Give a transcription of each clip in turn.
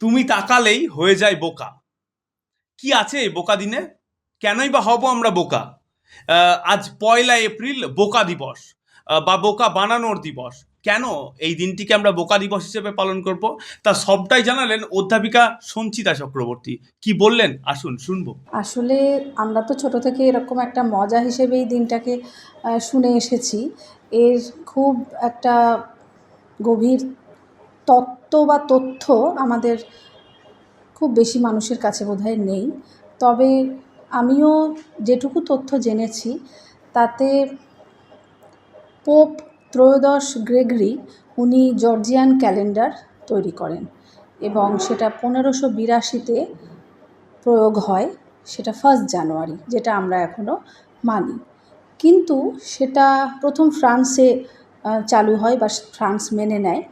তুমি তাকালেই হয়ে যায় বোকা। কি আছে বোকা দিনে? কেনই বা হব আমরা বোকা? আজ পয়লা এপ্রিল বোকা দিবস বা বোকা বানানোর দিবস। কেন এই দিনটিকে আমরা বোকা দিবস হিসেবে পালন করব? তা সবটাই জানালেন অধ্যাপিকা সঞ্চিতা চক্রবর্তী। কি বললেন? আসুন, শুনব। আসলে আমরা তো ছোট থেকে এরকম একটা মজা হিসেবে এই দিনটাকে শুনে এসেছি। এর খুব একটা গভীর তত্ত্ব বা তথ্য আমাদের খুব বেশি মানুষের কাছে বোধহয় নেই। তবে আমিও যেটুকু তথ্য জেনেছি, তাতে পোপ ত্রয়োদশ গ্রেগরি উনি জর্জিয়ান ক্যালেন্ডার তৈরি করেন এবং সেটা পনেরোশো বিরাশিতে প্রয়োগ হয়, সেটা ফার্স্ট জানুয়ারি, যেটা আমরা এখনও মানি। কিন্তু সেটা প্রথম ফ্রান্সে চালু হয় বা ফ্রান্স মেনে নেয়।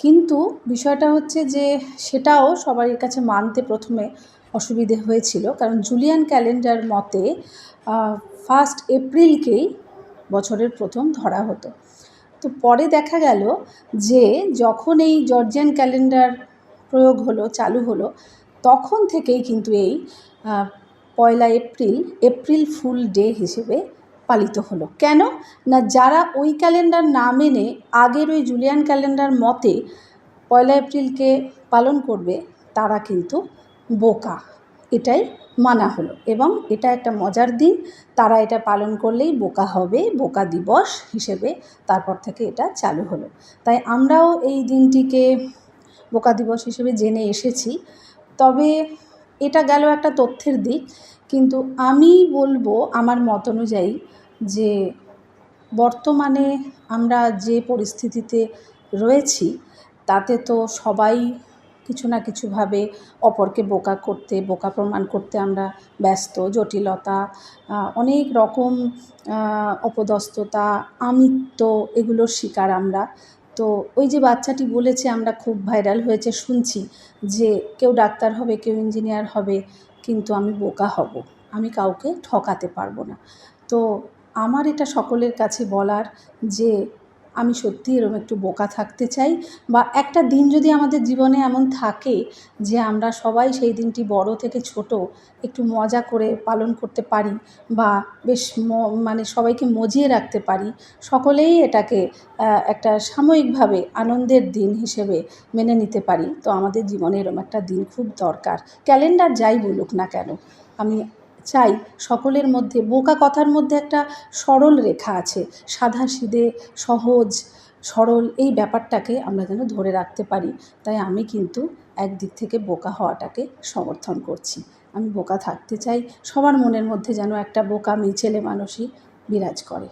কিন্তু বিষয়টা হচ্ছে যে সেটাও সবার কাছে মানতে প্রথমে অসুবিধে হয়েছিল। কারণ জুলিয়ান ক্যালেন্ডার মতে ফার্স্ট এপ্রিলকেই বছরের প্রথম ধরা হতো। তো পরে দেখা গেল যে যখন এই জর্জিয়ান ক্যালেন্ডার প্রয়োগ হলো, চালু হলো, তখন থেকেই কিন্তু এই পয়লা এপ্রিল এপ্রিল ফুল ডে হিসেবে পালিত হলো। কেন? না, যারা ওই ক্যালেন্ডার না মেনে আগের ওই জুলিয়ান ক্যালেন্ডার মতে পয়লা এপ্রিলকে পালন করবে, তারা কিন্তু বোকা। এটাই মানা হলো এবং এটা একটা মজার দিন। তারা এটা পালন করলেই বোকা হবে, বোকা দিবস হিসেবে তারপর থেকে এটা চালু হলো। তাই আমরাও এই দিনটিকে বোকা দিবস হিসেবে জেনে এসেছি। তবে এটা গেল একটা তথ্যের দিক। কিন্তু আমি বলব আমার মত অনুযায়ী যে বর্তমানে আমরা যে পরিস্থিতিতে রয়েছি, তাতে তো সবাই কিছু না কিছুভাবে অপরকে বোকা করতে, বোকা প্রমাণ করতে আমরা ব্যস্ত, জটিলতা অনেক রকম অপদস্থতা, আমিত্ব, এগুলোর শিকার আমরা। তো ওই যে বাচ্চাটি বলেছে, আমরা খুব ভাইরাল হয়েছে, শুনছি যে কেউ ডাক্তার হবে, কেউ ইঞ্জিনিয়ার হবে, কিন্তু আমি বোকা হব। আমি কাউকে ঠকাতে পারব না। তো আমার এটা সকলের কাছে বলার যে আমি সত্যি এরকম একটু বোকা থাকতে চাই বা একটা দিন যদি আমাদের জীবনে এমন থাকে যে আমরা সবাই সেই দিনটি বড় থেকে ছোট একটু মজা করে পালন করতে পারি বা বেশ মানে সবাইকে মজিয়ে রাখতে পারি, সকলেই এটাকে একটা সাময়িকভাবে আনন্দের দিন হিসেবে মেনে নিতে পারি। তো আমাদের জীবনে এরকম একটা দিন খুব দরকার। ক্যালেন্ডার যাই বলুক না কেন, আমি চাই সকলের মধ্যে। বোকা কথার মধ্যে একটা সরল রেখা আছে। সাদা সিধে, সহজ, সরল এই ব্যাপারটাকে আমরা যেন ধরে রাখতে পারি। তাই আমি কিন্তু একদিক থেকে বোকা হওয়াটাকে সমর্থন করছি। আমি বোকা থাকতে চাই। সবার মনের মধ্যে যেন একটা বোকা মিছেলে মানুষই বিরাজ করে।